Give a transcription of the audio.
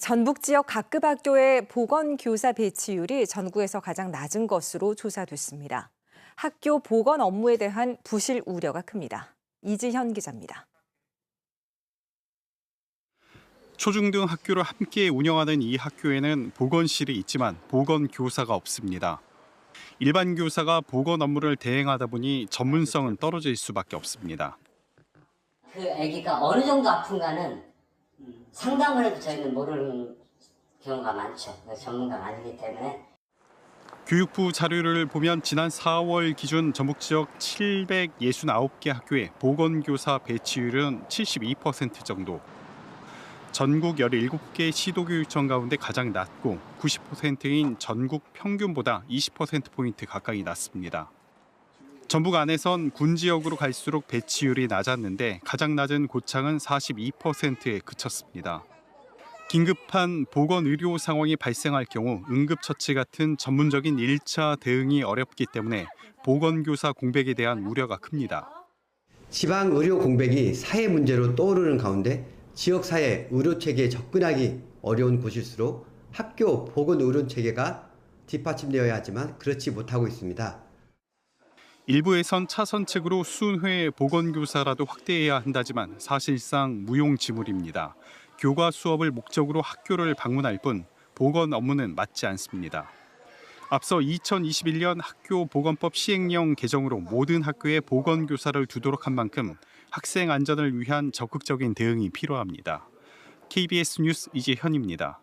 전북 지역 각급 학교의 보건교사 배치율이 전국에서 가장 낮은 것으로 조사됐습니다. 학교 보건 업무에 대한 부실 우려가 큽니다. 이지현 기자입니다. 초중등 학교를 함께 운영하는 이 학교에는 보건실이 있지만 보건 교사가 없습니다. 일반 교사가 보건 업무를 대행하다 보니 전문성은 떨어질 수밖에 없습니다. 그 아기가 어느 정도 아픈가는 상담을 해도 저희는 모르는 경우가 많죠. 전문가가 아니기 때문에 교육부 자료를 보면 지난 4월 기준 전북 지역 769개 학교의 보건교사 배치율은 72% 정도. 전국 17개 시도교육청 가운데 가장 낮고 90%인 전국 평균보다 20%포인트 가까이 낮습니다. 전북 안에선 군 지역으로 갈수록 배치율이 낮았는데 가장 낮은 고창은 42%에 그쳤습니다. 긴급한 보건 의료 상황이 발생할 경우 응급처치 같은 전문적인 1차 대응이 어렵기 때문에 보건교사 공백에 대한 우려가 큽니다. 지방 의료 공백이 사회 문제로 떠오르는 가운데 지역 사회 의료 체계에 접근하기 어려운 곳일수록 학교 보건 의료 체계가 뒷받침되어야 하지만 그렇지 못하고 있습니다. 일부에선 차선책으로 수훈회 보건교사라도 확대해야 한다지만 사실상 무용지물입니다. 교과 수업을 목적으로 학교를 방문할 뿐 보건 업무는 맞지 않습니다. 앞서 2021년 학교 보건법 시행령 개정으로 모든 학교에 보건교사를 두도록 한 만큼 학생 안전을 위한 적극적인 대응이 필요합니다. KBS 뉴스 이재현입니다.